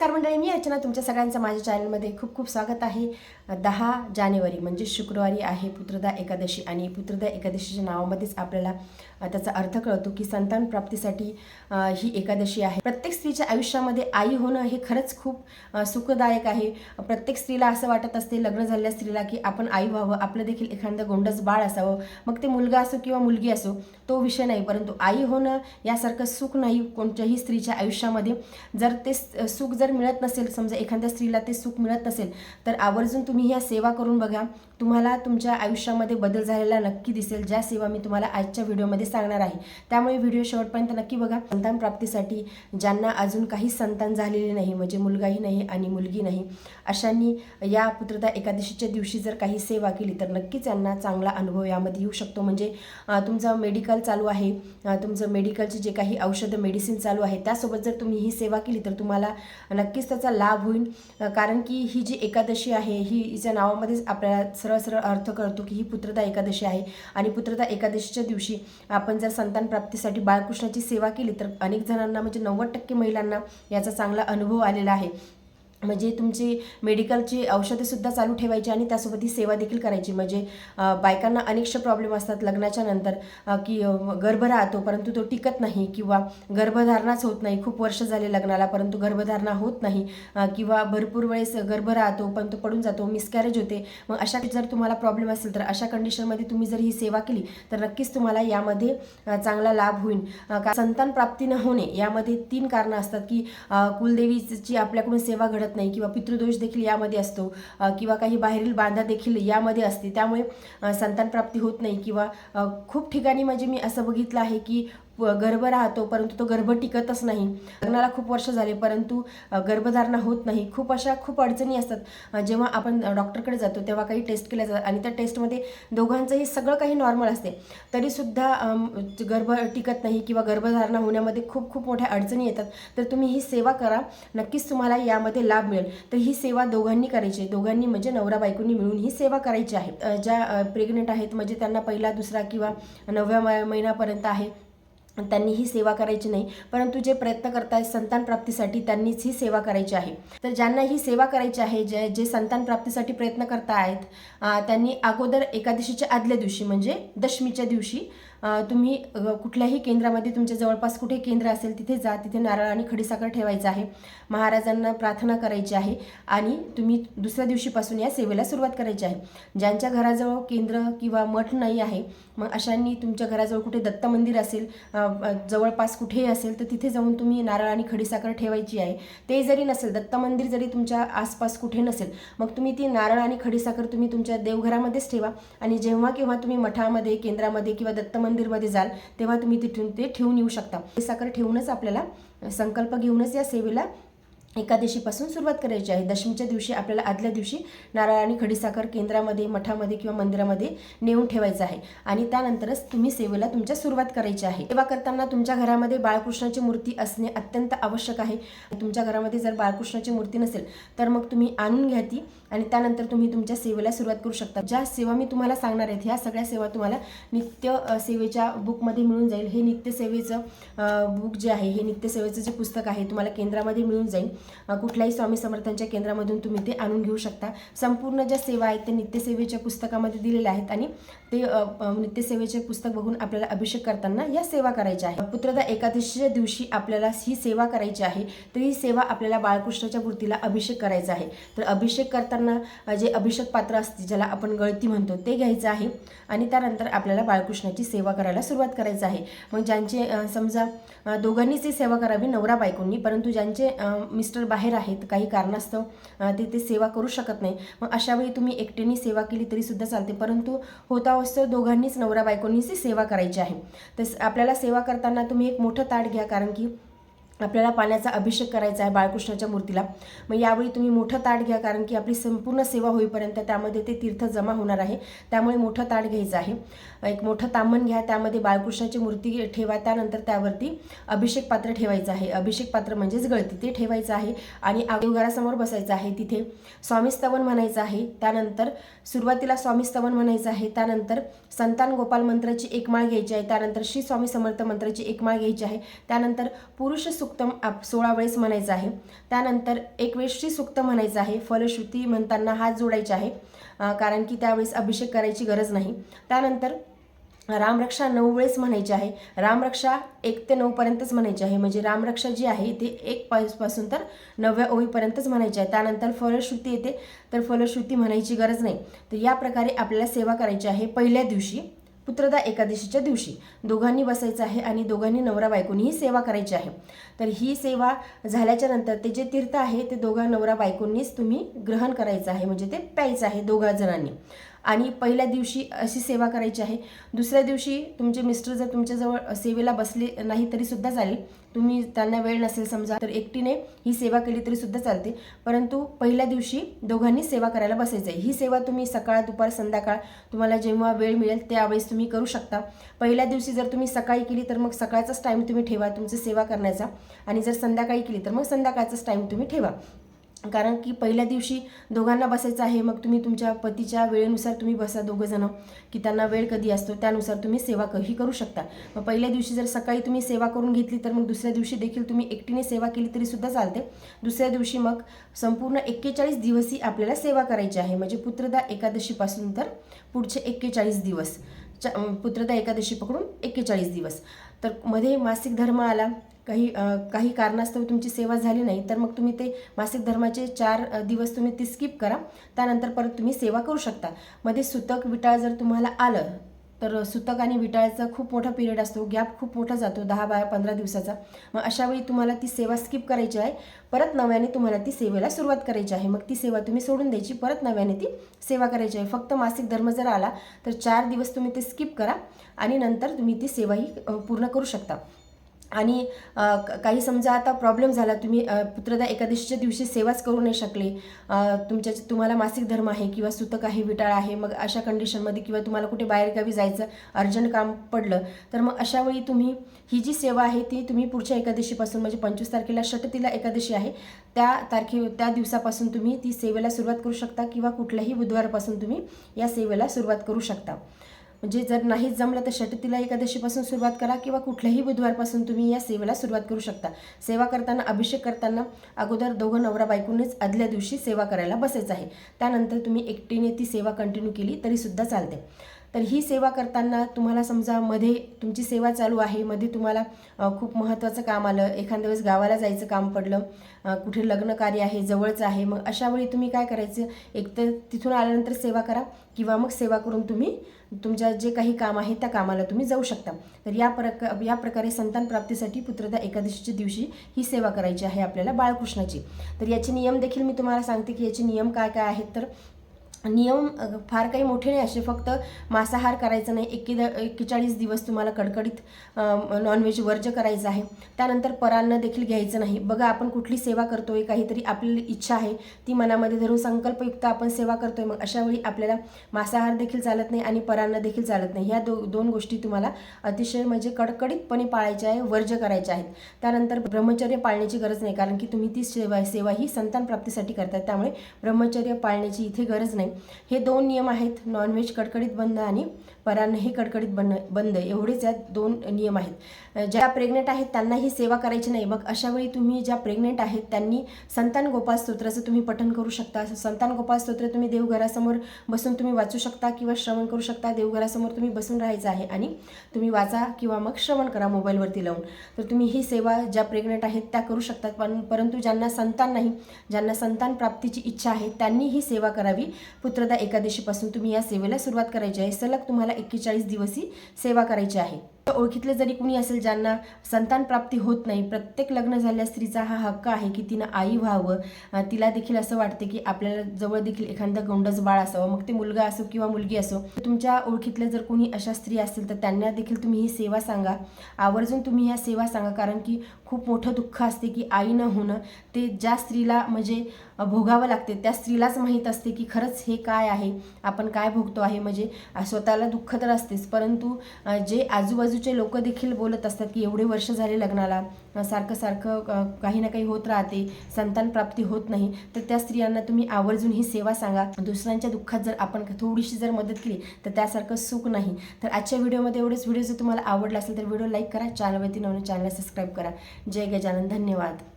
नमस्कार मंडळी मी अर्चना. तुमच्या सगळ्यांचं माझ्या चॅनलमध्ये खूप खूप स्वागत आहे. दहा जानेवारी म्हणजे शुक्रवारी आहे पुत्रदा एकादशी आणि पुत्रदा एकादशीच्या नावामध्येच आपल्याला त्याचा अर्थ कळतो की संतान प्राप्तीसाठी ही एकादशी आहे. प्रत्येक स्त्रीच्या आयुष्यामध्ये आई होणं हे खरंच खूप सुखदायक आहे. प्रत्येक स्त्रीला असं वाटत असते लग्न झालेल्या स्त्रीला की आपण आई व्हावं आपलं देखील एखादं गोंडस बाळ असावं. मग ते मुलगा असो किंवा मुलगी असो तो विषय नाही. परंतु आई होणं यासारखं सुख नाही कोणत्याही स्त्रीच्या आयुष्यामध्ये. जर ते सुख जर मिळत नसेल समजा एखाद्या स्त्रीला ते सुख मिळत नसेल तर आवर्जून तुम्ही ह्या सेवा करून बघा. तुम्हाला तुमच्या आयुष्यामध्ये बदल झालेला नक्की दिसेल. ज्या सेवा मी तुम्हाला आजच्या व्हिडिओमध्ये सांगणार आहे. त्यामुळे व्हिडिओ शेवटपर्यंत नक्की बघा. संतान प्राप्तीसाठी ज्यांना अजून काही संतान झालेले नाही म्हणजे मुलगाही नाही आणि मुलगी नाही अशांनी या पुत्रता एकादशीच्या दिवशी जर काही सेवा केली तर नक्कीच त्यांना चांगला अनुभव यामध्ये येऊ शकतो. म्हणजे तुमचं मेडिकल चालू आहे तुमचं मेडिकलचे जे काही औषधं मेडिसिन चालू आहे त्यासोबत जर तुम्ही ही सेवा केली तर तुम्हाला नक्कीच त्याचा लाभ होईल. कारण की ही जी एकादशी आहे ही हिच्या नावामध्येच आपल्याला सरळ सरळ अर्थ करतो की ही पुत्रता एकादशी आहे. आणि पुत्रता एकादशीच्या दिवशी आपण जर संतान प्राप्तीसाठी बाळकृष्णाची सेवा केली तर अनेक जणांना म्हणजे नव्वद टक्के महिलांना याचा चांगला अनुभव आलेला आहे. म्हणजे तुमची मेडिकलची औषधेसुद्धा चालू ठेवायची आणि त्यासोबत ही सेवा देखील करायची. म्हणजे बायकांना अनेकशे प्रॉब्लेम असतात लग्नाच्या नंतर की गर्भ राहतो परंतु तो टिकत नाही किंवा गर्भधारणाच होत नाही. खूप वर्ष झाले लग्नाला परंतु गर्भधारणा होत नाही. किंवा भरपूर वेळेस गर्भ राहतो पण तो पडून जातो मिसकॅरेज होते. मग अशा जर तुम्हाला प्रॉब्लेम असेल तर अशा कंडिशनमध्ये तुम्ही जर ही सेवा केली तर नक्कीच तुम्हाला यामध्ये चांगला लाभ होईल. का- संतान प्राप्ती न होणे यामध्ये तीन कारणं असतात की कुलदेवीची आपल्याकडून सेवा घडत नाही किंवा पितृदोष देखील यामध्ये असतो किंवा काही बाहेरील बांधा देखील यामध्ये असते. त्यामुळे संतानप्राप्ती संतान प्राप्ती होत नाही किंवा खूप ठिकाणी म्हणजे मी असं बघितलं आहे की गर्भ राहतो परंतु तो गर्भ टिकतच नाही. लग्नाला खूप वर्ष झाले परंतु गर्भधारणा होत नाही. खूप अशा खूप अडचणी असतात. जेव्हा आपण डॉक्टरकडे जातो तेव्हा काही टेस्ट केल्या जातात आणि त्या टेस्टमध्ये दोघांचंही सगळं काही नॉर्मल असते. तरीसुद्धा गर्भ टिकत नाही किंवा गर्भधारणा होण्यामध्ये खूप खूप मोठ्या अडचणी येतात. तर तुम्ही ही सेवा करा. नक्कीच तुम्हाला यामध्ये लाभ मिळेल. तर ही सेवा दोघांनी करायची. आहे. दोघांनी म्हणजे नवरा बायकोंनी मिळून ही सेवा करायची आहे. ज्या प्रेग्नेंट आहेत म्हणजे त्यांना पहिला दुसरा किंवा नवव्या महिन्यापर्यंत आहे त्यांनी ही सेवा करायची नाही परंतु जे प्रयत्न करतायत संतान प्राप्तीसाठी त्यांनीच ही सेवा करायची आहे. तर ज्यांना ही सेवा करायची आहे जे जे संतान प्राप्तीसाठी प्रयत्न करतायत आहेत त्यांनी अगोदर एकादशीच्या आदल्या दिवशी म्हणजे दशमीच्या दिवशी तुम्ही कुठल्याही केंद्रामध्ये तुमच्या जवळपास कुठे केंद्र असेल तिथे जा तिथे नारळ आणि खडीसाखर ठेवायचं आहे. महाराजांना प्रार्थना करायची आहे आणि तुम्ही दुसऱ्या दिवशीपासून या सेवेला सुरुवात करायची आहे. ज्यांच्या घराजवळ केंद्र किंवा मठ नाही आहे मग अशांनी तुमच्या घराजवळ कुठे दत्त मंदिर असेल जवळपास कुठेही असेल तर तिथे जाऊन तुम्ही नारळ आणि खडीसाखर ठेवायची आहे. ते जरी नसेल दत्त मंदिर जरी तुमच्या आसपास कुठे नसेल मग तुम्ही ती नारळ आणि खडीसाखर तुम्ही तुमच्या देवघरामध्येच ठेवा आणि जेव्हा केव्हा तुम्ही मठामध्ये केंद्रामध्ये किंवा दत्त मंदिरमध्ये जाल तेव्हा तुम्ही तिथून ते ठेवून येऊ शकता. साखर ठेवूनच आपल्याला संकल्प घेऊनच या सेवेला एकादशीपासून सुरुवात करायची आहे. दशमीच्या दिवशी आपल्याला आदल्या दिवशी नारळ आणि खडीसाखर केंद्रामध्ये मठामध्ये किंवा मंदिरामध्ये नेऊन ठेवायचं आहे. आणि त्यानंतरच तुम्ही सेवेला तुमच्या सुरुवात करायची आहे. सेवा करताना तुमच्या घरामध्ये बाळकृष्णाची मूर्ती असणे अत्यंत आवश्यक आहे. तुमच्या घरामध्ये जर बाळकृष्णाची मूर्ती नसेल तर मग तुम्ही आणून घ्या ती आणि त्यानंतर तुम्ही तुमच्या सेवेला सुरुवात करू शकता. ज्या सेवा मी तुम्हाला सांगणार आहेत ह्या सगळ्या सेवा तुम्हाला नित्य सेवेच्या बुकमध्ये मिळून जाईल. हे नित्य सेवेचं बुक जे आहे हे नित्य सेवेचं जे पुस्तक आहे तुम्हाला केंद्रामध्ये मिळून जाईल. कुठल्याही स्वामी समर्थांच्या केंद्रामधून तुम्ही ते आणून घेऊ शकता. संपूर्ण ज्या सेवा आहेत ते नित्यसेवेच्या पुस्तकामध्ये दिलेल्या आहेत आणि ते नित्यसेवेचे पुस्तक बघून आपल्याला अभिषेक करताना या सेवा करायच्या आहे पुत्रदा एकादशीच्या दिवशी आपल्याला ही सेवा करायची आहे तर ही सेवा आपल्याला बाळकृष्णाच्या मूर्तीला अभिषेक करायचा आहे. तर अभिषेक करताना जे अभिषेक पात्र असते ज्याला आपण गळती म्हणतो ते घ्यायचं आहे आणि त्यानंतर आपल्याला बाळकृष्णाची सेवा करायला सुरुवात करायचं आहे. मग ज्यांचे समजा दोघांनीच ही सेवा करावी नवरा बायकोंनी परंतु ज्यांचे मिस सिस्टर बाहेर आहेत काही कारणास्तव ते ते सेवा करू शकत नाही. मग अशा वेळी तुम्ही एकट्याने सेवा केली तरी सुद्धा चालते. परंतु होता असतो दोघांनीच नवरा बायकोंनीच सेवा करायची आहे. तर आपल्याला सेवा करताना तुम्ही एक मोठं ताट घ्या कारण की आपल्याला पाण्याचा अभिषेक करायचा आहे बाळकृष्णाच्या मूर्तीला. मग यावेळी तुम्ही मोठं ताट घ्या कारण की आपली संपूर्ण सेवा होईपर्यंत त्यामध्ये ते तीर्थ जमा होणार आहे. त्यामुळे मोठं ताट घ्यायचं आहे. एक मोठं तांबण घ्या त्यामध्ये बाळकृष्णाची मूर्ती ठेवा त्यानंतर त्यावरती अभिषेक पात्र ठेवायचं आहे. अभिषेक पात्र म्हणजेच गळती ते ठेवायचं आहे. आणि देवघरासमोर बसायचं आहे. तिथे स्वामी स्तवन म्हणायचं आहे. त्यानंतर सुरुवातीला स्वामी स्तवन म्हणायचं आहे. त्यानंतर संतान गोपाल मंत्राची एक माळ घ्यायची आहे. त्यानंतर श्री स्वामी समर्थ मंत्राची एक माळ घ्यायची आहे. त्यानंतर पुरुष सुख सुक्तम आप सोळा वेळेस म्हणायचं आहे. त्यानंतर एक श्री सुक्त म्हणायचं आहे. फलश्रुती म्हणताना हात जोडायचे आहे. कारण की त्यावेळेस अभिषेक करायची गरज नाही. त्यानंतर रामरक्षा नऊ वेळेस म्हणायची आहे. रामरक्षा एक ते नऊपर्यंतच म्हणायची आहे. म्हणजे रामरक्षा जी आहे ती एक पासून तर नवव्या ओळीपर्यंतच म्हणायची आहे. त्यानंतर फलश्रुती येते. तर फलश्रुती म्हणायची गरज नाही. तर या प्रकारे आपल्याला सेवा करायची आहे. पहिल्या दिवशी पुत्रदा एकादशीच्या दिवशी. दोघांनी बसायचं आहे आणि दोघांनी नवरा बायकोंनीही सेवा करायची आहे. तर ही सेवा झाल्याच्यानंतर ते जे तीर्थ आहे ते दोघा नवरा बायकोंनीच तुम्ही ग्रहण करायचं आहे म्हणजे ते प्यायचं आहे दोघा जणांनी. आणि पहिल्या दिवशी अशी सेवा करायची आहे. दुसऱ्या दिवशी तुमचे मिस्टर जर तुमच्याजवळ सेवेला बसले नाही तरी सुद्धा चालेल. तुम्ही त्यांना वेळ नसेल समजा तर एकटीने ही सेवा केली तरी सुद्धा चालते. परंतु पहिल्या दिवशी दोघांनी सेवा करायला बसायचं आहे ही सेवा तुम्ही सकाळ दुपार संध्याकाळ तुम्हाला जेव्हा वेळ मिळेल त्यावेळेस तुम्ही करू शकता. पहिल्या दिवशी जर तुम्ही सकाळी केली तर मग सकाळचाच टाईम तुम्ही ठेवा तुमची सेवा करण्याचा. आणि जर संध्याकाळी केली तर मग संध्याकाळचाच टाईम तुम्ही ठेवा. कारण की पहिल्या दिवशी दोघांना बसायचं आहे मग तुम्ही तुमच्या पतीच्या वेळेनुसार तुम्ही बसा दोघं जणं की त्यांना वेळ कधी असतो त्यानुसार तुम्ही सेवा ही करू शकता. मग पहिल्या दिवशी जर सकाळी तुम्ही सेवा करून घेतली तर मग दुसऱ्या दिवशी देखील तुम्ही एकटीने सेवा केली तरी सुद्धा चालते. दुसऱ्या दिवशी मग संपूर्ण एक्केचाळीस दिवस ही आपल्याला सेवा करायची आहे. म्हणजे पुत्रदा एकादशीपासून तर पुढचे एक्केचाळीस दिवस च पुत्रदा एकादशी पकडून एक्केचाळीस दिवस. तर मध्ये मासिक धर्म आला काही काही कारणास्तव तुमची सेवा झाली नाही तर मग तुम्ही ते मासिक धर्माचे चार दिवस तुम्ही ती स्किप करा. त्यानंतर परत तुम्ही सेवा करू शकता. मध्ये सुतक विटाळ जर तुम्हाला आलं तर सुतक आणि विटाळचा खूप मोठा पिरियड असतो. गॅप खूप मोठा जातो दहा बारा पंधरा दिवसाचा. मग अशा वेळी तुम्हाला ती सेवा स्किप करायची आहे. परत नव्याने तुम्हाला ती सेवेला सुरुवात करायची आहे. मग ती सेवा तुम्ही सोडून द्यायची. परत नव्याने ती सेवा करायची आहे. फक्त मासिक धर्म जर आला तर चार दिवस तुम्ही ते स्किप करा आणि नंतर तुम्ही ती सेवाही पूर्ण करू शकता. आणि काही समजा आता प्रॉब्लेम झाला तुम्ही पुत्रदा एकादशीच्या दिवशी सेवाच करू नाही शकले तुमच्या तुम्हाला मासिक धर्म आहे किंवा सुतक आहे विटाळ आहे मग अशा कंडिशनमध्ये किंवा तुम्हाला कुठे बाहेरगावी जायचं अर्जंट काम पडलं तर मग अशा वेळी तुम्ही ही जी सेवा आहे ती तुम्ही पुढच्या एकादशीपासून म्हणजे पंचवीस तारखेला षटतीला एकादशी आहे त्या तारखे त्या दिवसापासून तुम्ही ती सेवेला सुरुवात करू शकता किंवा कुठल्याही बुधवारपासून तुम्ही या सेवेला सुरुवात करू शकता. म्हणजे जर नाहीच जमलं तर षटतीला एकादशीपासून सुरुवात करा किंवा कुठल्याही बुधवारपासून तुम्ही या सेवेला सुरुवात करू शकता. सेवा करताना अभिषेक करताना अगोदर दोघं नवरा बायकोनेच आदल्या दिवशी सेवा करायला बसायचं आहे. त्यानंतर तुम्ही एकटीने ती सेवा कंटिन्यू केली तरीसुद्धा चालते. तर ही सेवा करताना तुम्हाला समजा मध्ये तुमची सेवा चालू आहे मध्ये तुम्हाला खूप महत्त्वाचं काम आलं एखाद्या वेळेस गावाला जायचं काम पडलं कुठे लग्न कार्य आहे जवळचं आहे मग अशा वेळी तुम्ही काय करायचं? एक तर तिथून आल्यानंतर सेवा करा किंवा मग सेवा करून तुम्ही तुमच्या जे काही काम आहे त्या कामाला तुम्ही जाऊ शकता. तर या प्रक या प्रकारे संतान प्राप्तीसाठी पुत्रदा एकादशीच्या दिवशी ही सेवा करायची आहे आपल्याला बाळकृष्णाची. तर याचे नियम देखील मी तुम्हाला सांगते की याचे नियम काय काय आहेत तर नियम फार काही मोठे नाही असे. फक्त मांसाहार करायचा नाही. एके एक्केचाळीस दिवस तुम्हाला कडकडीत नॉनव्हेज वर्ज करायचं आहे. त्यानंतर परान्न देखील घ्यायचं नाही. बघा आपण कुठली सेवा करतो आहे काहीतरी आपली इच्छा आहे ती मनामध्ये धरून संकल्पयुक्त आपण सेवा करतो आहे मग अशावेळी आपल्याला मांसाहार देखील चालत नाही आणि परान्न देखील चालत नाही. ह्या दो दोन गोष्टी तुम्हाला अतिशय म्हणजे कडकडीतपणे पाळायच्या आहे वर्ज करायच्या आहेत. त्यानंतर ब्रह्मचर्य पाळण्याची गरज नाही कारण की तुम्ही ती सेवा सेवा ही संतान प्राप्तीसाठी करतात त्यामुळे ब्रह्मचर्य पाळण्याची इथे गरज नाही. हे दोन नियम आहेत. नॉनव्हेज कडकडीत बंद आणि परान्न हे कडकडीत बंद बंद. एवढेच यात दोन नियम आहेत. ज्या प्रेग्नेंट आहेत त्यांना ही सेवा करायची नाही. मग अशा वेळी तुम्ही ज्या प्रेग्नेंट आहेत त्यांनी संतान गोपाल स्तोत्राचं तुम्ही पठन करू शकता. संतान गोपाल स्तोत्र तुम्ही देवघरासमोर बसून तुम्ही वाचू शकता किंवा श्रवण करू शकता. देवघरासमोर तुम्ही बसून राहायचं आहे आणि तुम्ही वाचा किंवा मग श्रवण करा मोबाईलवरती लावून. तर तुम्ही ही सेवा ज्या प्रेग्नेंट आहेत त्या करू शकतात. पण परंतु ज्यांना संतान नाही ज्यांना संतान प्राप्तीची इच्छा आहे त्यांनी ही सेवा करावी. पुत्रदा एकादशीपासून तुम्ही या सेवेला सुरुवात करायची आहे. सलग तुम्हाला एक्केचाळीस दिवस ही सेवा करायची आहे. ओळखीतले जरी कुणी असेल ज्यांना संतान प्राप्ती होत नाही प्रत्येक लग्न झालेल्या स्त्रीचा हा हक्क आहे की तिनं आई व्हावं. तिला देखील असं वाटते की आपल्याला जवळ देखील एखादं गोंडस बाळ असावं. मग ते मुलगा असो किंवा मुलगी असो तुमच्या ओळखीतल्या जर कोणी अशा स्त्री असतील तर त्यांना देखील तुम्ही ही सेवा सांगा. आवर्जून तुम्ही ह्या सेवा सांगा. कारण की खूप मोठं दुःख असते की आई न होणं. ते ज्या स्त्रीला म्हणजे भोगावं लागते त्या स्त्रीलाच माहीत असते की खरंच हे काय आहे आपण काय भोगतो आहे. म्हणजे स्वतःला दुःख तर असतेच परंतु जे आजूबाजूचे लोक देखील बोलत असतात की एवढे वर्ष झाले लग्नाला सारखं सारखं काही ना काही होत राहते संतान प्राप्ती होत नाही तर त्या स्त्रियांना तुम्ही आवर्जून ही सेवा सांगा. दुसऱ्यांच्या दुःखात जर आपण थोडीशी जर मदत केली तर त्यासारखं सुख नाही. तर आजच्या व्हिडिओमध्ये एवढेच. व्हिडिओ जर तुम्हाला आवडला असेल तर व्हिडिओ लाईक करा चॅनलवरती नवीन चॅनलला सबस्क्राईब करा. जय गजानन धन्यवाद.